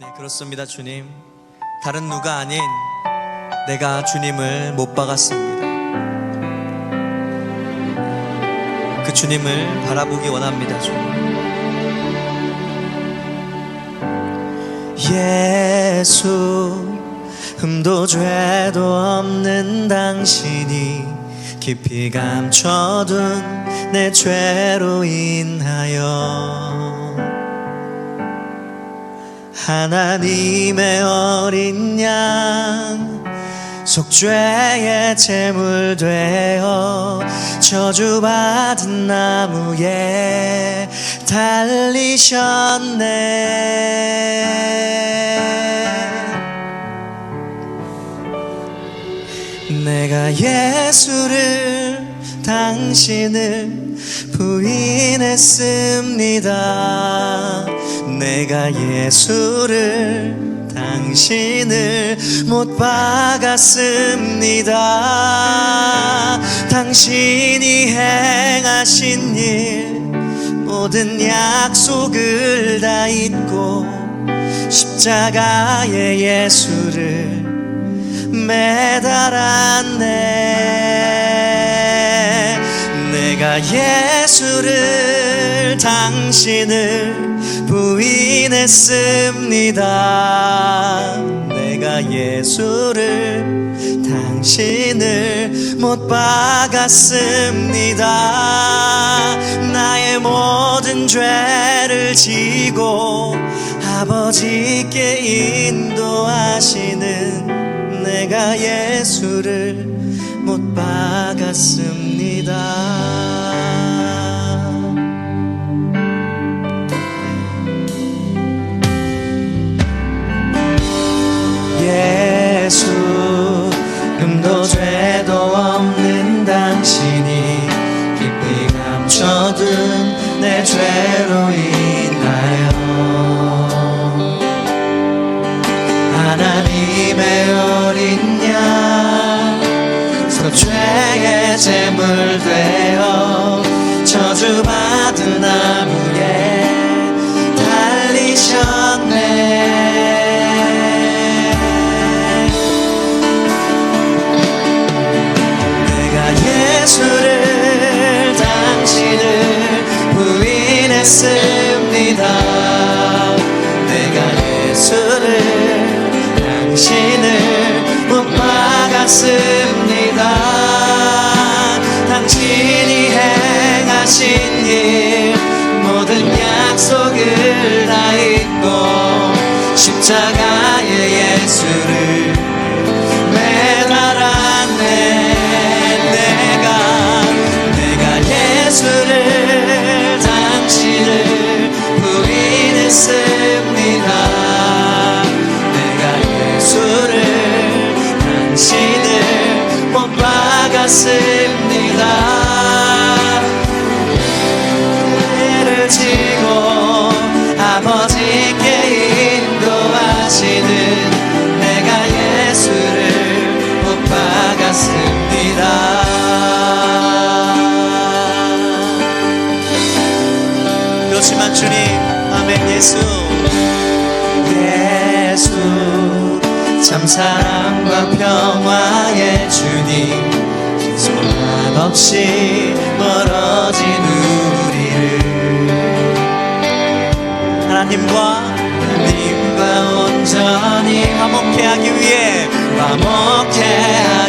네, 그렇습니다, 주님. 다른 누가 아닌 내가 주님을 못 박았습니다. 그 주님을 바라보기 원합니다, 주님. 예수, 흠도 죄도 없는 당신이 깊이 감춰둔 내 죄로 인하여 하나님의 어린 양 속죄의 제물 되어 저주받은 나무에 달리셨네 내가 예수를 당신을 부인했습니다. 내가 예수를 당신을 못 박았습니다. 당신이 행하신 일 모든 약속을 다 잊고 십자가의 예수를 매달았네 내가 예수를 당신을 부인했습니다 내가 예수를 당신을 못 박았습니다 나의 모든 죄를 지고 아버지께 인도하시는 내가 예수를 못 박았습니다. 부인했습니다. 내가 예수를 당신을 못 박았습니다. 당신이 행하신 일 모든 약속을 다 잊고 십자가의 예수를 박았습니다. 그렇지만 주님 아멘 예수. 예수 참 사랑과 평화의 주님 소망 없이 멀어진 우리를. 하나님과 하나님과 온전히 화목해 하기 위해 화목해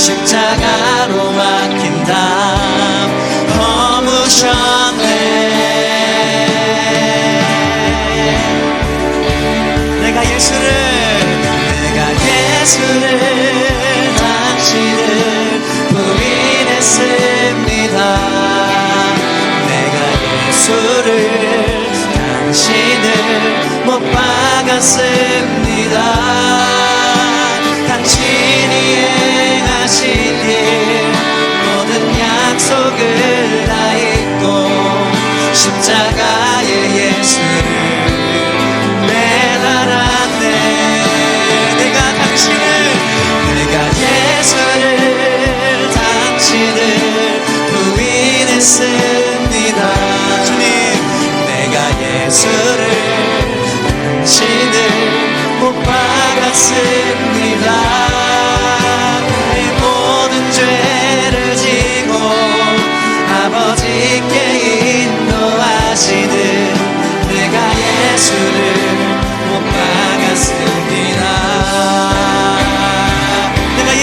십자가로 막힌 담 허무셨네. 내가 예수를 내가 예수를 당신을 부인했습니다. 내가 예수를 당신을 못 박았습니다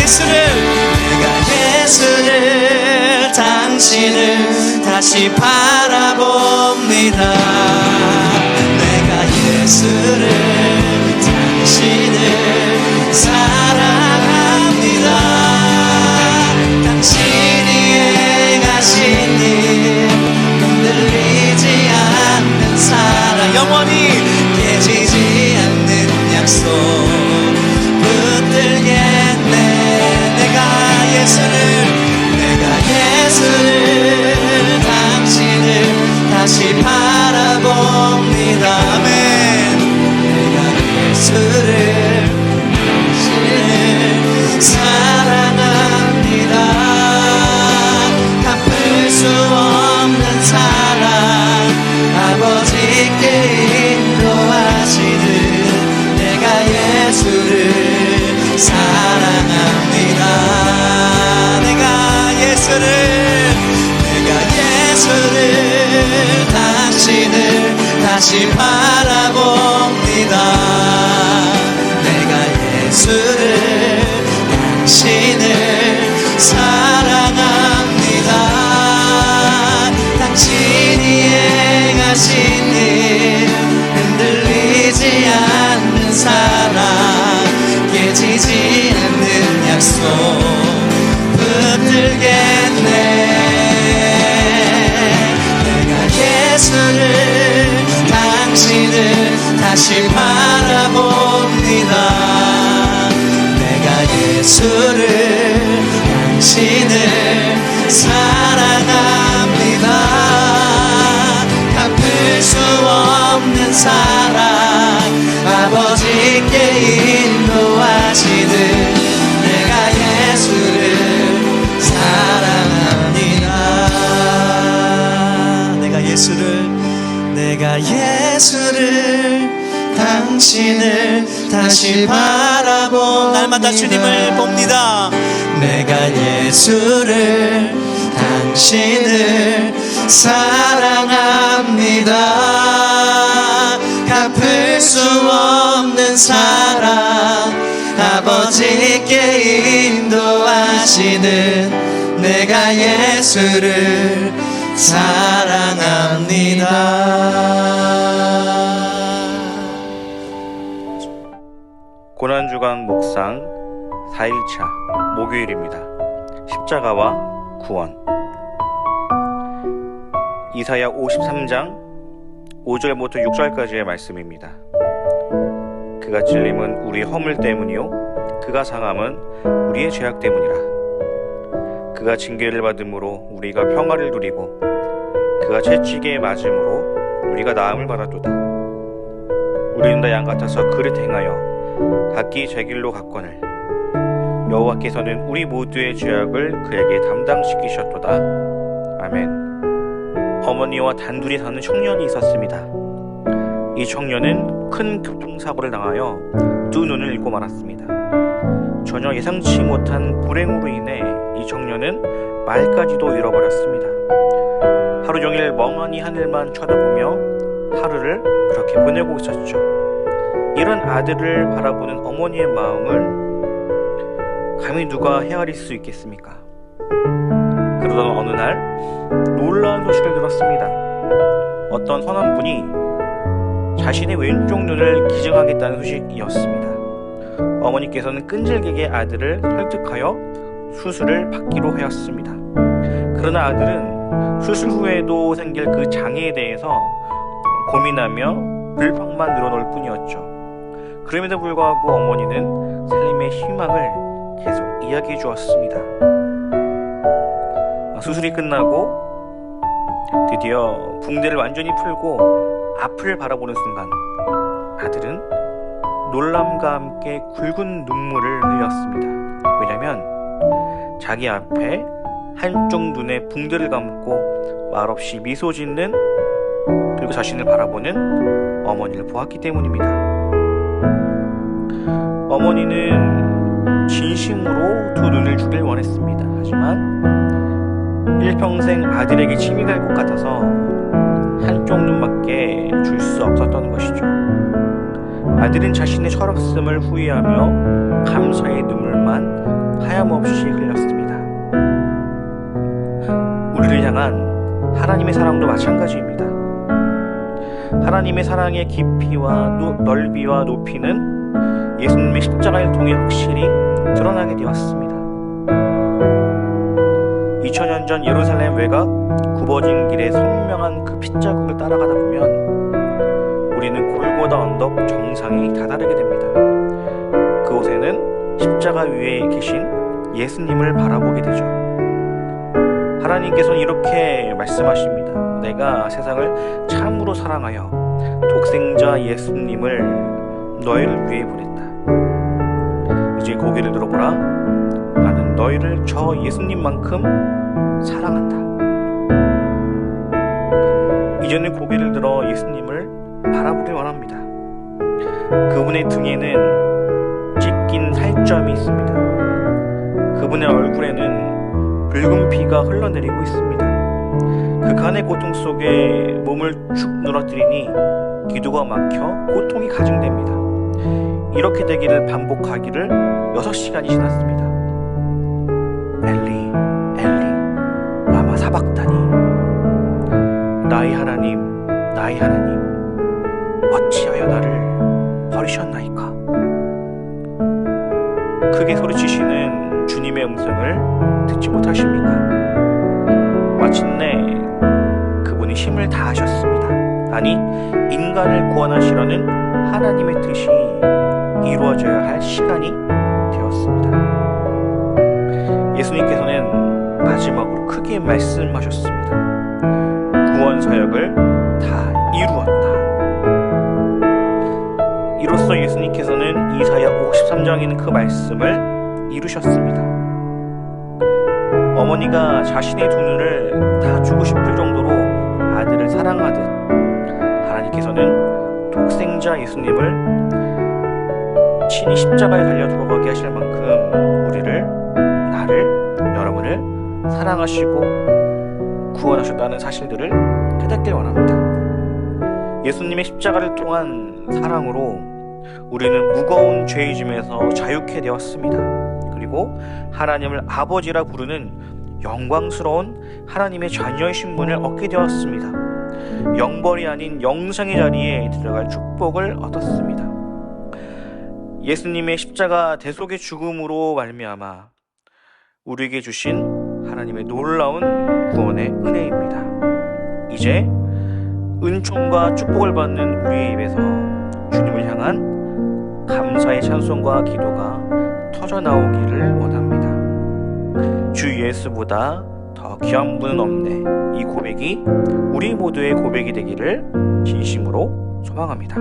예수를 내가 예수를 당신을 다시 바라봅니다. 내가 예수를 다 사랑. 아버지께 인도하시는 내가 예수를 사랑합니다. 내가 예수를 내가 예수를 당신을 다시 바라보 날마다 주님을 봅니다. 내가 예수를 당신을 사랑합니다 하시는 내가 예수를 사랑합니다 고난주간 묵상 4일차 목요일입니다. 십자가와 구원 이사야 53장 5절부터 6절까지의 말씀입니다. 그가 찔림은 우리의 허물 때문이요 그가 상함은 우리의 죄악 때문이라 그가 징계를 받음으로 우리가 평화를 누리고 그가 채찍에 맞음으로 우리가 나음을 받았도다 우리는 다 양 같아서 그릇 행하여 각기 제 길로 갔거늘 여호와께서는 우리 모두의 죄악을 그에게 담당시키셨도다. 아멘. 어머니와 단둘이 사는 청년이 있었습니다. 이 청년은 큰 교통사고를 당하여 두 눈을 잃고 말았습니다. 전혀 예상치 못한 불행으로 인해 이 청년은 말까지도 잃어버렸습니다. 하루 종일 멍하니 하늘만 쳐다보며 하루를 그렇게 보내고 있었죠. 이런 아들을 바라보는 어머니의 마음을 감히 누가 헤아릴 수 있겠습니까? 그러던 어느 날 놀라운 소식을 들었습니다. 어떤 선한 분이 자신의 왼쪽 눈을 기증하겠다는 소식이었습니다. 어머니께서는 끈질기게 아들을 설득하여 수술을 받기로 하였습니다. 그러나 아들은 수술 후에도 생길 그 장애에 대해서 고민하며 불평만 늘어놓을 뿐이었죠. 그럼에도 불구하고 어머니는 살림의 희망을 계속 이야기해 주었습니다. 수술이 끝나고 드디어 붕대를 완전히 풀고 앞을 바라보는 순간 아들은 놀람과 함께 굵은 눈물을 흘렸습니다. 왜냐면 자기 앞에 한쪽 눈에 붕대를 감고 말없이 미소 짓는 그리고 자신을 바라보는 어머니를 보았기 때문입니다. 어머니는 진심으로 두 눈을 주길 원했습니다. 하지만 일평생 아들에게 침이 갈 것 같아서 한쪽 눈밖에 줄 수 없었던 것이죠. 아들은 자신의 철없음을 후회하며 감사의 눈물만 하염없이 흘렸습니다. 우리를 향한 하나님의 사랑도 마찬가지입니다. 하나님의 사랑의 깊이와 노- 넓이와 높이는 예수님의 십자가를 통해 확실히 드러나게 되었습니다. 2000년 전 예루살렘 외곽 굽어진 길의 선명한 그 핏자국을 따라가다 보면 우리는 골고다 언덕 정상에 다다르게 됩니다. 그곳에는 십자가 위에 계신 예수님을 바라보게 되죠. 하나님께서는 이렇게 말씀하십니다. 내가 세상을 참으로 사랑하여 독생자 예수님을 너희를 위해 보냈다. 이제 고개를 들어보라. 나는 너희를 저 예수님만큼 사랑한다. 이제는 고개를 들어 예수님을 바라보길 원합니다. 그분의 등에는 찢긴 살점이 있습니다. 그분의 얼굴에는 붉은 피가 흘러내리고 있습니다. 그 간의 고통 속에 몸을 축 늘어뜨리니 기도가 막혀 고통이 가증됩니다. 이렇게 되기를 반복하기를 6시간이 지났습니다. 엘리, 엘리, 라마 사박다니. 나의 하나님, 나의 하나님, 어찌하여 나를 버리셨나이 음성을 듣지 못하십니까? 마침내 그분이 힘을 다하셨습니다. 아니, 인간을 구원하시려는 하나님의 뜻이 이루어져야 할 시간이 되었습니다. 예수님께서는 마지막으로 크게 말씀하셨습니다. 구원 사역을 다 이루었다. 이로써 예수님께서는 이사야 53장에 있는 그 말씀을 이루셨습니다. 어머니가 자신의 두 눈을 다 주고 싶을 정도로 아들을 사랑하듯 하나님께서는 독생자 예수님을 친히 십자가에 달려 들어가게 하실 만큼 우리를 나를 여러분을 사랑하시고 구원하셨다는 사실들을 깨닫길 원합니다. 예수님의 십자가를 통한 사랑으로 우리는 무거운 죄의 짐에서 자유케 되었습니다. 그리고 하나님을 아버지라 부르는 영광스러운 하나님의 자녀의 신분을 얻게 되었습니다. 영벌이 아닌 영생의 자리에 들어갈 축복을 얻었습니다. 예수님의 십자가 대속의 죽음으로 말미암아 우리에게 주신 하나님의 놀라운 구원의 은혜입니다. 이제 은총과 축복을 받는 우리의 입에서 주님을 향한 감사의 찬송과 기도가 터져 나오기를 원합니다. 주 예수보다 더 귀한 분은 없네. 이 고백이 우리 모두의 고백이 되기를 진심으로 소망합니다.